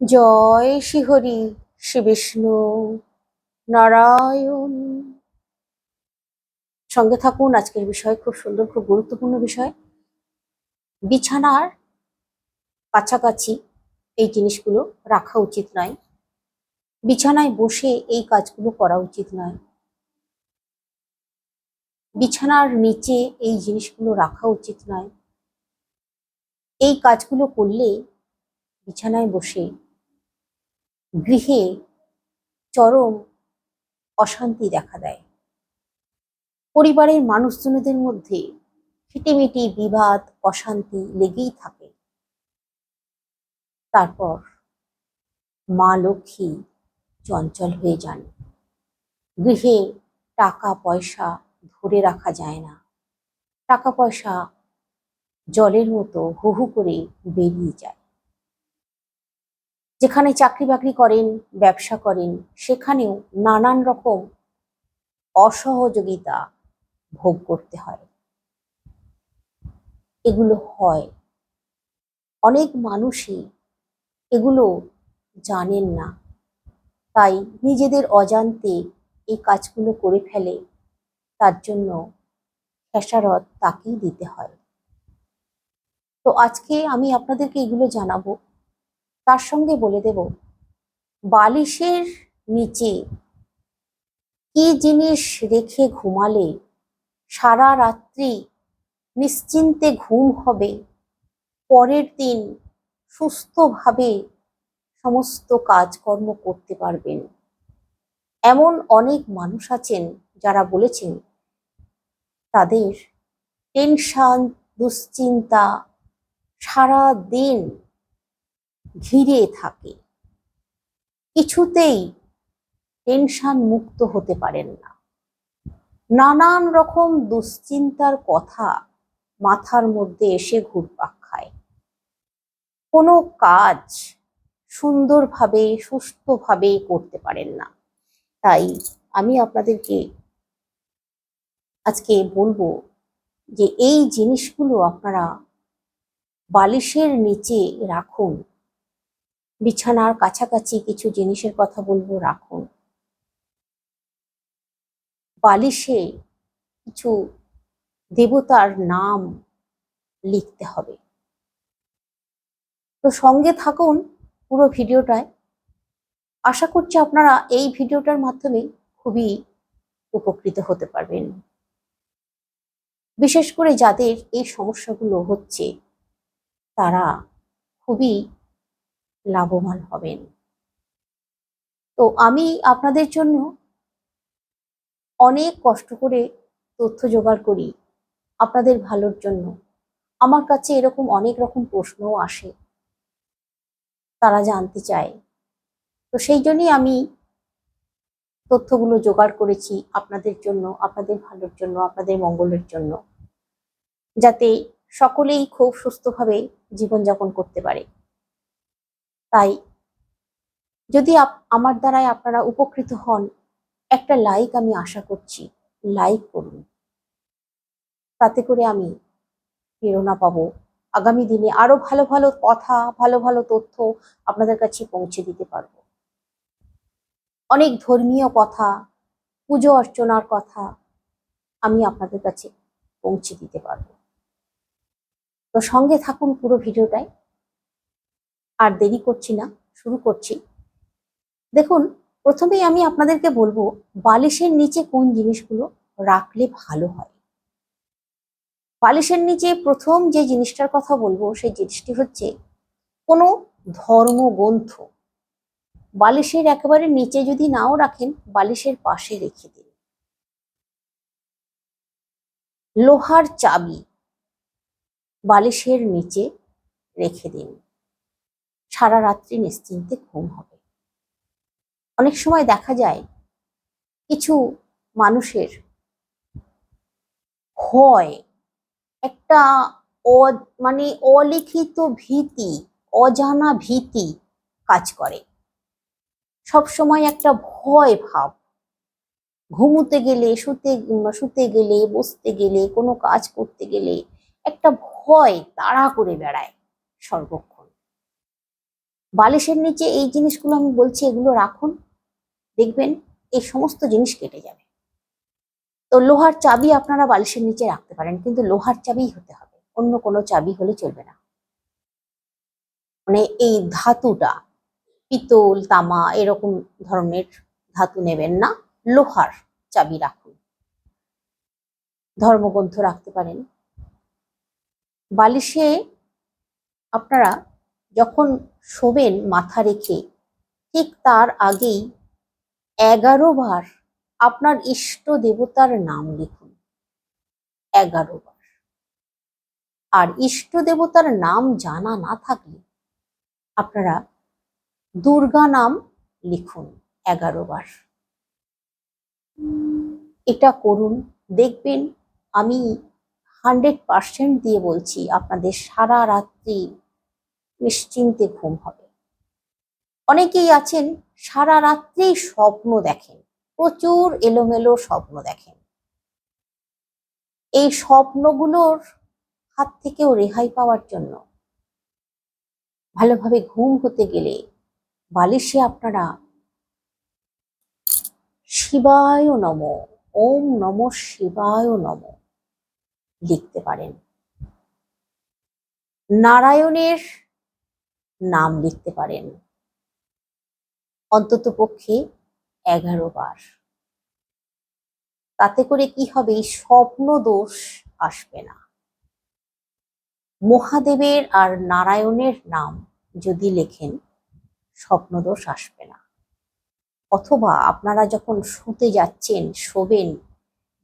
জয় শ্রীহরি শ্রী বিষ্ণু নারায়ণ। সঙ্গে থাকুন, আজকের বিষয় খুব সুন্দর, খুব গুরুত্বপূর্ণ বিষয়। বিছানার কাছাকাছি এই জিনিসগুলো রাখা উচিত নয়। বিছানায় বসে এই কাজগুলো করা উচিত নয়। বিছানার নিচে এই জিনিসগুলো রাখা উচিত নয়। এই কাজগুলো করলে বিছানায় বসে গৃহে চরম অশান্তি দেখা দেয়। পরিবারের মানুষজনদের মধ্যে খিটিমিটি, বিবাদ, অশান্তি লেগেই থাকে। তারপর মা লক্ষ্মী চঞ্চল হয়ে যান। গৃহে টাকা পয়সা ধরে রাখা যায় না। টাকা পয়সা জলের মতো হু হু করে বেরিয়ে যায়। যেখানে চাকরি বাকরি করেন, ব্যবসা করেন, সেখানেও নানান রকম অসহযোগিতা ভোগ করতে হয়। এগুলো হয়। অনেক মানুষই এগুলো জানেন না। তাই নিজেদের অজান্তে এই কাজগুলো করে ফেলে তার জন্য খেসারত তাকেই দিতে হয়। তো আজকে আমি আপনাদেরকে এগুলো জানাব। তার সঙ্গে বলে দেব, বালিশের নিচে কি জিনিস রেখে ঘুমালে সারা রাত্রি নিশ্চিন্তে ঘুম হবে, পরের দিন সুস্থভাবে সমস্ত কাজকর্ম করতে পারবেন। এমন অনেক মানুষ আছেন যারা বলেছেন, তাদের টেনশন, দুশ্চিন্তা সারা দিন ঘিরে থাকে। কিছুতেই টেনশন মুক্ত হতে পারেন না। নানান রকম দুশ্চিন্তার কথা মাথার মধ্যে এসে ঘুরপাক খায়। কোনো কাজ সুন্দরভাবে, সুস্থভাবে করতে পারেন না। তাই আমি আপনাদেরকে আজকে বলব যে এই জিনিসগুলো আপনারা বালিশের নিচে রাখুন। বিছানার কাছাকাছি কিছু জিনিসের কথা বলব, রাখুন। বালিশে কিছু দেবতার নাম লিখতে হবে। তো সঙ্গে থাকুন পুরো ভিডিওটায়। আশা করছি আপনারা এই ভিডিওটার মাধ্যমে খুবই উপকৃত হতে পারবেন। বিশেষ করে যাদের এই সমস্যাগুলো হচ্ছে, তারা খুবই লাভবান হবেন। তো আমি আপনাদের জন্য অনেক কষ্ট করে তথ্য জোগাড় করি আপনাদের ভালোর জন্য। আমার কাছে এরকম অনেক রকম প্রশ্নও আসে। তারা জানতে চায়। তো সেই জন্যই আমি তথ্যগুলো জোগাড় করেছি আপনাদের জন্য, আপনাদের ভালোর জন্য, আপনাদের মঙ্গলের জন্য। যাতে সকলেই খুব সুস্থভাবে জীবনযাপন করতে পারে। তাই যদি আমার দ্বারাই আপনারা উপকৃত হন, একটা লাইক আমি আশা করছি লাইক করুন। তাতে করে আমি প্রেরণা পাবো। আগামী দিনে আরও ভালো ভালো কথা, ভালো ভালো তথ্য আপনাদের কাছে পৌঁছে দিতে পারব। অনেক ধর্মীয় কথা, পুজো অর্চনার কথা আমি আপনাদের কাছে পৌঁছে দিতে পারব। তো সঙ্গে থাকুন পুরো ভিডিওটায়। আর দেরি করছি না, শুরু করছি। দেখুন, প্রথমেই আমি আপনাদেরকে বলব, বালিশের নিচে কোন জিনিসগুলো রাখলে ভালো হয়? বালিশের নিচে প্রথম যে জিনিসটার কথা বলব, সেই জিনিসটি হচ্ছে কোনো ধর্মগ্রন্থ বালিশের একেবারে নিচে যদি নাও রাখেন, বালিশের পাশে রেখে দিন। লোহার চাবি বালিশের নিচে রেখে দিন। সারা রাত্রি নিশ্চিন্তে ঘুম হবে। অনেক সময় দেখা যায়, কিছু মানুষের ভয়, একটা মানে অলিখিত ভীতি, অজানা ভীতি কাজ করে। সব সময় একটা ভয় ভাব। ঘুমোতে গেলে, শুতে শুতে গেলে, বসতে গেলে, কোনো কাজ করতে গেলে একটা ভয় তাড়া করে বেড়ায় সর্বক্ষণ। বালিশের নিচে এই জিনিসগুলো আমি বলছি, এগুলো রাখুন। দেখবেন এই সমস্ত জিনিস কেটে যাবে। তো লোহার চাবি আপনারা বালিশের নিচে রাখতে পারেন, কিন্তু লোহার চাবিই হতে হবে। অন্য কোনো চাবি হলে চলবে না। মানে এই ধাতুটা, পিতল, তামা এরকম ধরনের ধাতু নেবেন না। লোহার চাবি রাখুন। ধর্মগ্রন্থ রাখতে পারেন। বালিশে আপনারা যখন শোবেন মাথা রেখে, ঠিক তার আগেই এগারো বার আপনার ইষ্ট দেবতার নাম লিখুন। এগারো বার। আর ইষ্ট দেবতার নাম জানা না থাকলে আপনারা দুর্গা নাম লিখুন এগারো বার। এটা করুন, দেখবেন আমি হান্ড্রেড পার্সেন্ট দিয়ে বলছি, আপনাদের সারা রাত্রি নিশ্চিন্তে ঘুম হবে। অনেকেই আছেন, সারা রাত্রেই স্বপ্ন দেখেন, প্রচুর এলোমেলো স্বপ্ন দেখেন। এই স্বপ্নগুলোর হাত থেকেও রেহাই পাওয়ার জন্য ভালোভাবে ঘুম হতে গেলে বালিশে আপনারা শিবায় নম, ওম নম শিবায় নম লিখতে পারেন। নারায়ণের নাম লিখতে পারেন। অন্তত পক্ষে এগারো বার। তাতে করে কি হবে? স্বপ্ন দোষ আসবে না। মহাদেবের আর নারায়ণের নাম যদি লেখেন স্বপ্নদোষ আসবে না। অথবা আপনারা যখন শুতে যাচ্ছেন, শোবেন,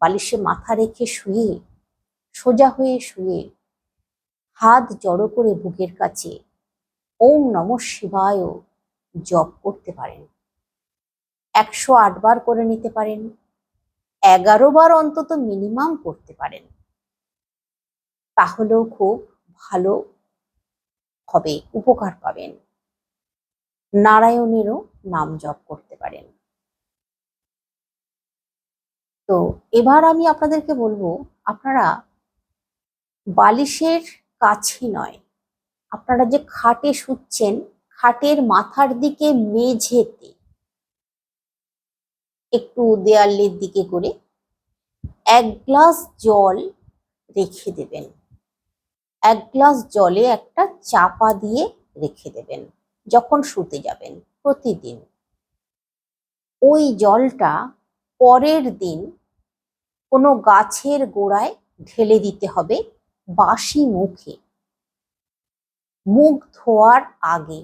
বালিশে মাথা রেখে শুয়ে, সোজা হয়ে শুয়ে, হাত জড়ো করে বুকের কাছে ওম নম শিবায় জপ করতে পারেন। একশো আট বার করে নিতে পারেন। এগারো বার অন্তত মিনিমাম করতে পারেন। তাহলেও খুব ভালো হবে, উপকার পাবেন। নারায়ণেরও নাম জপ করতে পারেন। তো এবার আমি আপনাদেরকে বলব, আপনারা বালিশের কাছে নয় আপনারা যে খাটে শুচ্ছেন, খাটের মাথার দিকে মেঝেতে একটু দেয়ালের দিকে করে এক গ্লাস জল রেখে দেবেন। এক গ্লাস জলে একটা চাপা দিয়ে রেখে দেবেন যখন শুতে যাবেন প্রতিদিন। ওই জলটা পরের দিন কোনো গাছের গোড়ায় ঢেলে দিতে হবে বাসি মুখে। মুখ ধোয়ার আগে,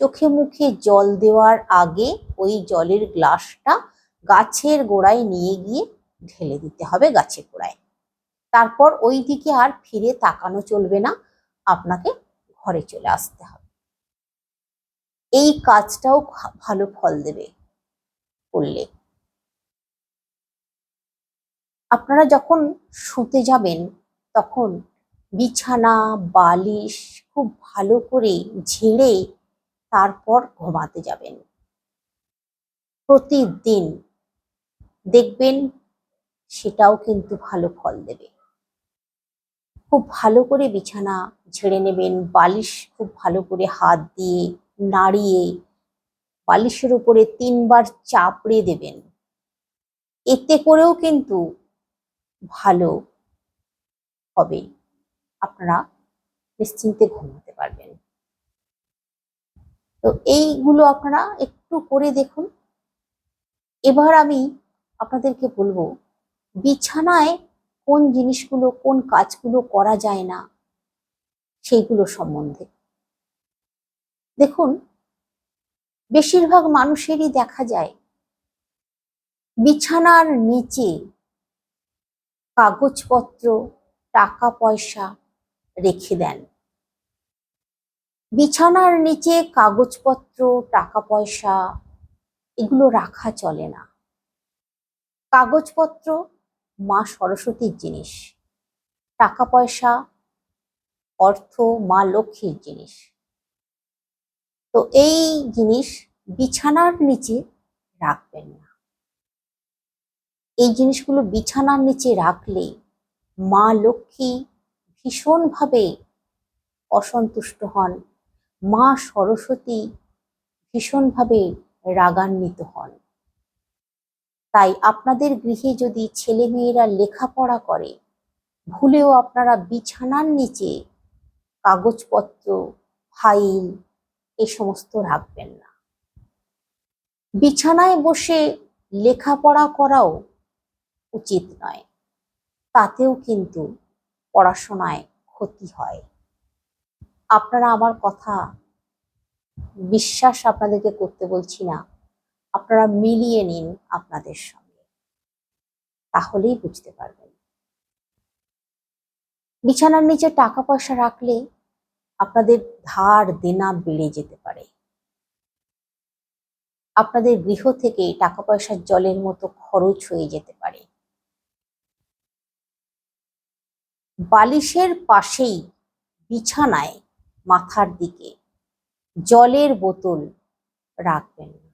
চোখে মুখে জল দেওয়ার আগে ওই জলের গ্লাসটা গাছের গোড়ায় নিয়ে গিয়ে ঢেলে দিতে হবে গাছের গোড়ায়। তারপর ওই দিকে আর ফিরে তাকানো চলবে না, আপনাকে ঘরে চলে আসতে হবে। এই কাজটাও ভালো ফল দেবে করলে আপনারা যখন শুতে যাবেন, তখন বিছানা, বালিশ খুব ভালো করে ঝেড়ে তারপর ঘুমাতে যাবেন। প্রতিদিন দেখবেন সেটাও কিন্তু ভালো ফল দেবে। খুব ভালো করে বিছানা ঝেড়ে নেবেন, বালিশ খুব ভালো করে হাত দিয়ে নাড়িয়ে বালিশের উপরে তিনবার চাপড়ে দেবেন। এতে করেও কিন্তু ভালো হবে। আপনারা নিশ্চিন্তে ঘুমাতে পারবেন। তো এইগুলো আপনারা একটু করে দেখুন। এবার আমি আপনাদেরকে বলব, বিছানায় কোন জিনিসগুলো, কোন কাজগুলো করা যায় না, সেইগুলো সম্বন্ধে। দেখুন, বেশিরভাগ মানুষেরই দেখা যায়, বিছানার নিচে কাগজপত্র, টাকা পয়সা রেখে দেন। বিছানার নিচে কাগজপত্র টাকা পয়সা এগুলো রাখা চলে না। কাগজপত্র, মা সরস্বতীর জিনিস। টাকা পয়সা অর্থ, মা লক্ষ্মীর জিনিস। তো এই জিনিস বিছানার নিচে রাখবেন না। এই জিনিসগুলো বিছানার নিচে রাখলে মা লক্ষ্মী ভীষণভাবে অসন্তুষ্ট হন। মা সরস্বতী ভীষণভাবে রাগান্বিত হন। তাই আপনাদের গৃহে যদি ছেলে মেয়েরা লেখাপড়া করে, ভুলেও আপনারা বিছানার নিচে কাগজপত্র, ফাইল এ সমস্ত রাখবেন না। বিছানায় বসে লেখাপড়া করাও উচিত নয়। তাতেও কিন্তু পড়াশোনায় ক্ষতি হয়। আপনারা আমার কথা বিশ্বাস আপনাদেরকে করতে বলছি না। আপনারা মিলিয়ে নিন আপনাদের সঙ্গে। তাহলেই বুঝতে পারবেন। বিছানার নিচে টাকা পয়সা রাখলে আপনাদের ধার দেনা বেড়ে যেতে পারে। আপনাদের গৃহ থেকে টাকা পয়সার জলের মতো খরচ হয়ে যেতে পারে। বালিশের পাশেই বিছানায় মাথার দিকে জলের বোতল রাখবেন না।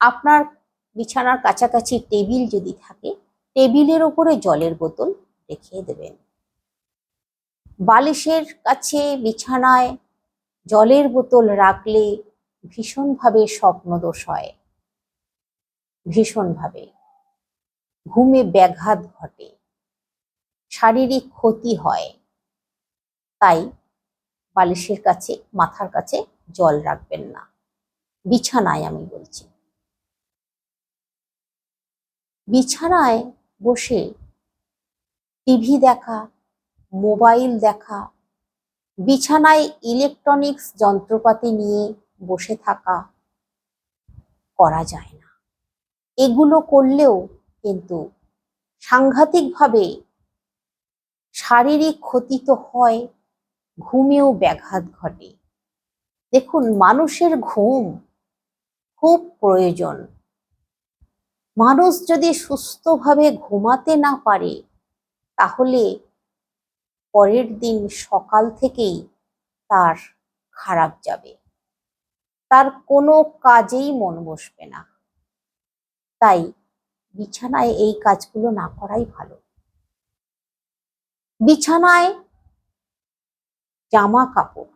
আপনার বিছানার কাছাকাছি টেবিল যদি থাকে, টেবিলের ওপরে জলের বোতল রেখে দেবেন। বালিশের কাছে বিছানায় জলের বোতল রাখলে ভীষণভাবে স্বপ্নদোষ হয়। ভীষণভাবে। ঘুমে ব্যাঘাত ঘটে। শারীরিক ক্ষতি হয়। তাই বালিশের কাছে, মাথার কাছে জল রাখবেন না। বিছানায় আমি বলছি। বিছানায় বসে টিভি দেখা, মোবাইল দেখা, বিছানায় ইলেকট্রনিক্স যন্ত্রপাতি নিয়ে বসে থাকা করা যায় না। এগুলো করলেও কিন্তু সাংঘাতিকভাবে শারীরিক ক্ষতি তো হয়, ঘুমেও ব্যাঘাত ঘটে। দেখুন, মানুষের ঘুম খুব প্রয়োজন। মানুষ যদি সুস্থভাবে ঘুমাতে না পারে, তাহলে পরের দিন সকাল থেকেই তার খারাপ যাবে। তার কোনো কাজেই মন বসবে না। তাই বিছানায় এই কাজগুলো না করাই ভালো। বিছানায় জামা কাপড়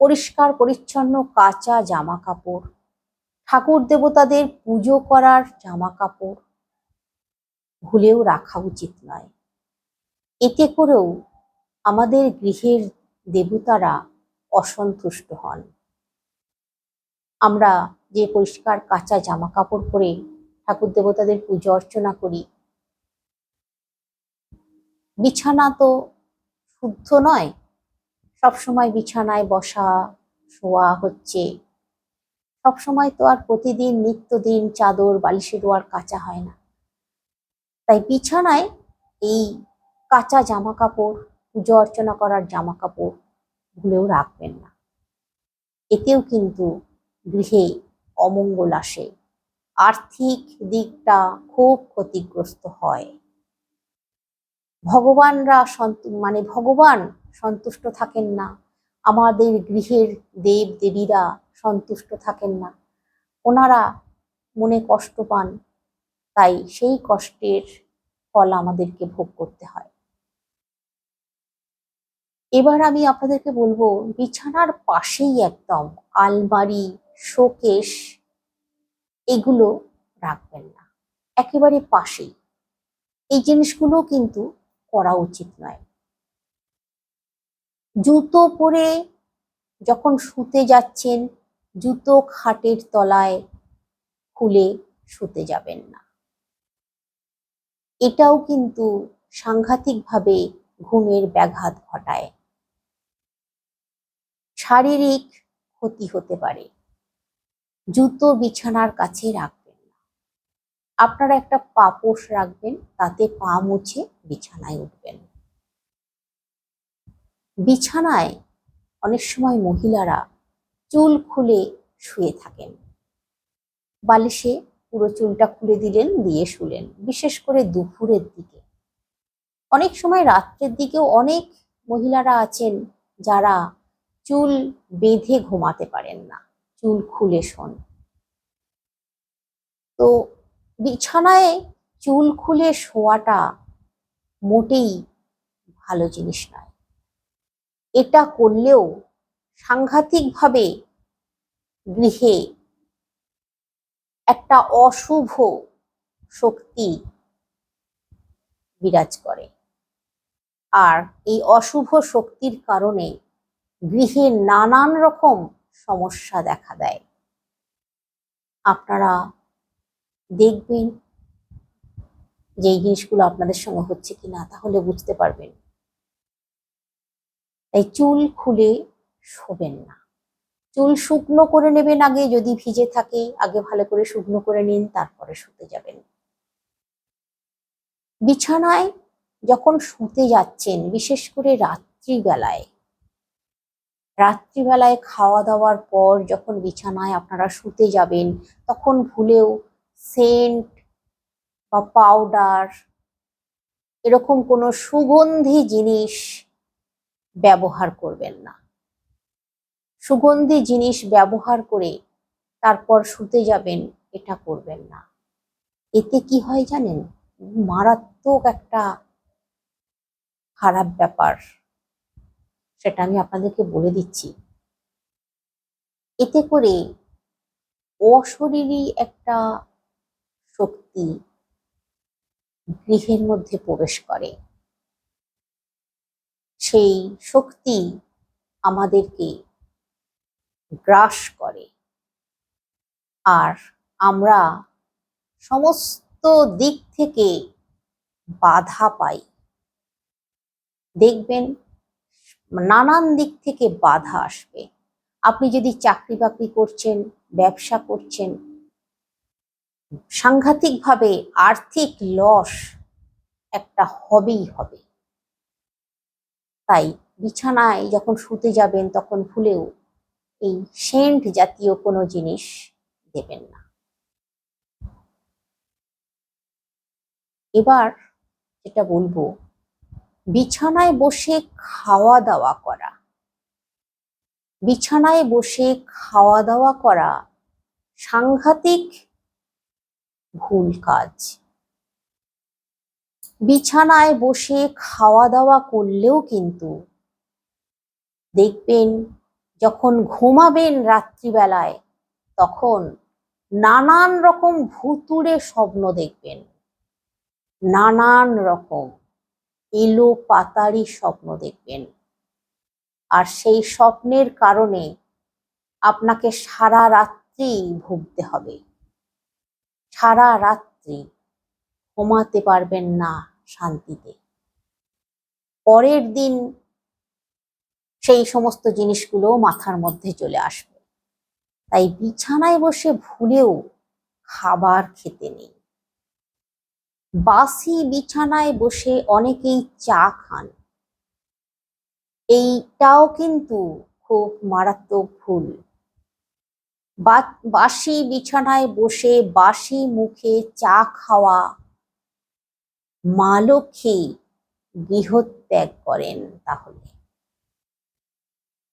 পরিষ্কার, পরিচ্ছন্ন, কাঁচা জামা কাপড় ঠাকুর দেবতাদের পুজো করার জামা কাপড় ভুলেও রাখা উচিত নয়। এতে করেও আমাদের গৃহের দেবতারা অসন্তুষ্ট হন। আমরা যে পরিষ্কার, কাঁচা জামা কাপড় পরে ঠাকুর দেবতাদের পুজো অর্চনা করি বিছানা তো শুদ্ধ নয়। সবসময় বিছানায় বসা, শোয়া হচ্ছে। সবসময় তো আর প্রতিদিন নিত্যদিন চাদর বালিশেরও আর কাঁচা হয় না। তাই বিছানায় এই কাঁচা জামা কাপড় পুজো অর্চনা করার জামা কাপড় ভুলেও রাখবেন না। এতেও কিন্তু গৃহে অমঙ্গল আসে। আর্থিক দিকটা খুব ক্ষতিগ্রস্ত হয়। ভগবানরা সন্তু মানে ভগবান সন্তুষ্ট থাকেন না। আমাদের গৃহের দেব দেবীরা সন্তুষ্ট থাকেন না। ওনারা মনে কষ্ট পান, তাই সেই কষ্টের ফল আমাদেরকে ভোগ করতে হয়। এবার আমি আপনাদেরকে বলব, বিছানার পাশেই একদম আলমারি, শোকেশ, এগুলো রাখবেন না। একেবারে পাশেই। এই জিনিসগুলো কিন্তু করা উচিত নয়। জুতো পরে যখন শুতে যাচ্ছেন, জুতো খাটের তলায় খুলে শুতে যাবেন না। এটাও কিন্তু সাংঘাতিকভাবে ঘুমের ব্যাঘাত ঘটায়। শারীরিক ক্ষতি হতে পারে। জুতো বিছানার কাছে না আপনারা একটা পাপোশ রাখবেন, তাতে পা মুছে বিছানায় উঠবেন। বিছানায় অনেক সময় মহিলারা চুল খুলে শুয়ে থাকেন। বালিশে পুরো চুলটা খুলে দিলেন, দিয়ে শুলেন, বিশেষ করে দুপুরের দিকে। অনেক সময় রাত্রের দিকেও অনেক মহিলারা আছেন যারা চুল বেঁধে ঘুমাতে পারেন না, চুল খুলে শোন। তো বিছানায় চুল খুলে শোয়াটা মোটেই ভালো জিনিস নয়। এটা করলেও সাংঘাতিকভাবে গৃহে একটা অশুভ শক্তি বিরাজ করে। আর এই অশুভ শক্তির কারণে গৃহে নানান রকম সমস্যা দেখা দেয়। আপনারা দেখবেন যে এই জিনিসগুলো আপনাদের সঙ্গে হচ্ছে কিনা, তাহলে বুঝতে পারবেন। তাই চুল খুলে শোবেন না। চুল শুকনো করে নেবেন আগে, যদি ভিজে থাকে, আগে ভালো করে শুকনো করে নিন, তারপরে শুতে যাবেন। বিছানায় যখন শুতে যাচ্ছেন, বিশেষ করে রাত্রিবেলায় রাত্রিবেলায় খাওয়া দাওয়ার পর যখন বিছানায় আপনারা শুতে যাবেন, তখন ভুলেও সেন্ট বা পাউডার, এরকম কোনো সুগন্ধি জিনিস ব্যবহার করবেন না। সুগন্ধি জিনিস ব্যবহার করে তারপর শুতে যাবেন, এটা করবেন না। এতে কি হয় জানেন? মারাত্মক একটা খারাপ ব্যাপার। সেটা আমি আপনাদেরকে বলে দিচ্ছি। এতে করে অশরীরী একটা শক্তি গৃহের মধ্যে প্রবেশ করে। সেই শক্তি আমাদেরকে গ্রাস করে। আর আমরা সমস্ত দিক থেকে বাধা পাই। দেখবেন, নানান দিক থেকে বাধা আসবে। আপনি যদি চাকরি বাকরি করছেন, ব্যবসা করছেন সাংঘাতিকভাবে আর্থিক লস একটা হবেই হবে। তাই বিছানায় যখন শুতে যাবেন তখন ভুলেও এই সেন্ট জাতীয় কোনো জিনিস দেবেন না। এবার যেটা বলব, বিছানায় বসে খাওয়া দাওয়া করা। বিছানায় বসে খাওয়া দাওয়া করা সাংঘাতিক ভুল কাজ। বিছানায় বসে খাওয়া দাওয়া করলেও কিন্তু দেখবেন, যখন ঘুমাবেন রাত্রিবেলায়, তখন নানান রকম ভুতুড়ে স্বপ্ন দেখবেন। নানান রকম এলো পাতারি স্বপ্ন দেখবেন। আর সেই স্বপ্নের কারণে আপনাকে সারা রাত্রি ভুগতে হবে। সারা রাত্রি ঘুমাতে পারবেন না শান্তিতে। পরের দিন সেই সমস্ত জিনিসগুলো মাথার মধ্যে চলে আসবে। তাই বিছানায় বসে ভুলেও খাবার খেতে নেই। বাসি বিছানায় বসে অনেকেই চা খান। এইটাও কিন্তু খুব মারাত্মক ভুল। বাসি বিছানায় বসে বাসি মুখে চা খাওয়া মা লক্ষ্মী গৃহত্যাগ করেন তাহলে।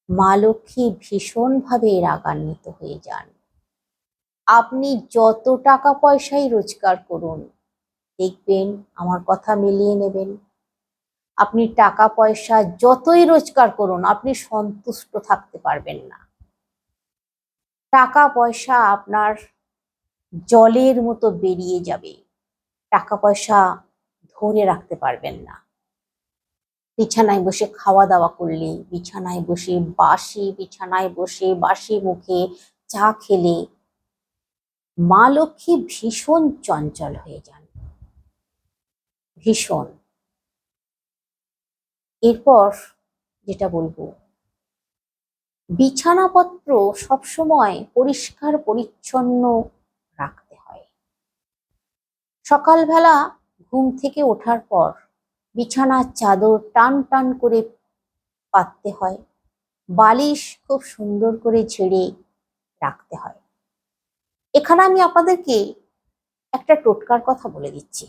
মা লক্ষ্মী ভীষণভাবে রাগান্বিত হয়ে যান। আপনি যত টাকা পয়সাই রোজগার করুন, দেখবেন আমার কথা মিলিয়ে নেবেন। আপনি টাকা পয়সা যতই রোজগার করুন, আপনি সন্তুষ্ট থাকতে পারবেন না। টাকা পয়সা আপনার জলের মতো বেরিয়ে যাবে। টাকা পয়সা ধরে রাখতে পারবেন না। বিছানায় বসে খাওয়া দাওয়া করলে, বিছানায় বসে বাসি, বিছানায় বসে বাসি মুখে চা খেলে মা লক্ষ্মী ভীষণ চঞ্চল হয়ে যান। ভীষণ। এরপর যেটা বলব বিছানাপত্র সবসময় পরিষ্কার, পরিচ্ছন্ন রাখতে হয়। সকালবেলা ঘুম থেকে ওঠার পর বিছানার চাদর টান টান করে পাততে হয়। বালিশ খুব সুন্দর করে ঝেড়ে রাখতে হয়। এখানে আমি আপনাদেরকে একটা টোটকার কথা বলে দিচ্ছি।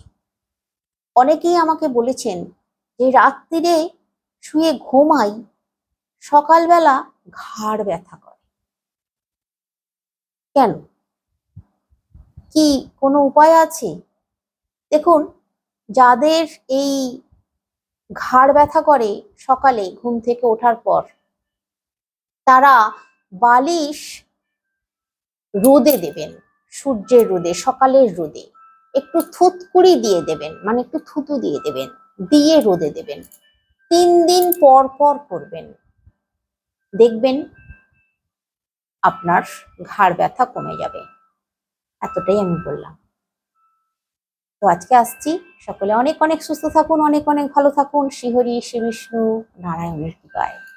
অনেকেই আমাকে বলেছেন যে, রাত্রিরে শুয়ে ঘুমাই, সকালবেলা ঘাড় ব্যথা করে। কেন? কি কোনো উপায় আছে? দেখুন, যাদের এই ঘাড় ব্যথা করে সকালে ঘুম থেকে ওঠার পর, তারা বালিশ রোদে দেবেন, সূর্যের রোদে, সকালের রোদে। একটু থুতকুড়ি দিয়ে দেবেন মানে একটু থুতু দিয়ে দেবেন, দিয়ে রোদে দেবেন। তিন দিন পর পর করবেন। দেখবেন আপনার ঘাড় ব্যথা কমে যাবে। এতটাই আমি বললাম। তো আজকে আসছি। সকলে অনেক অনেক সুস্থ থাকুন, অনেক অনেক ভালো থাকুন। শ্রীহরি শ্রী বিষ্ণু নারায়ণের কৃপায়।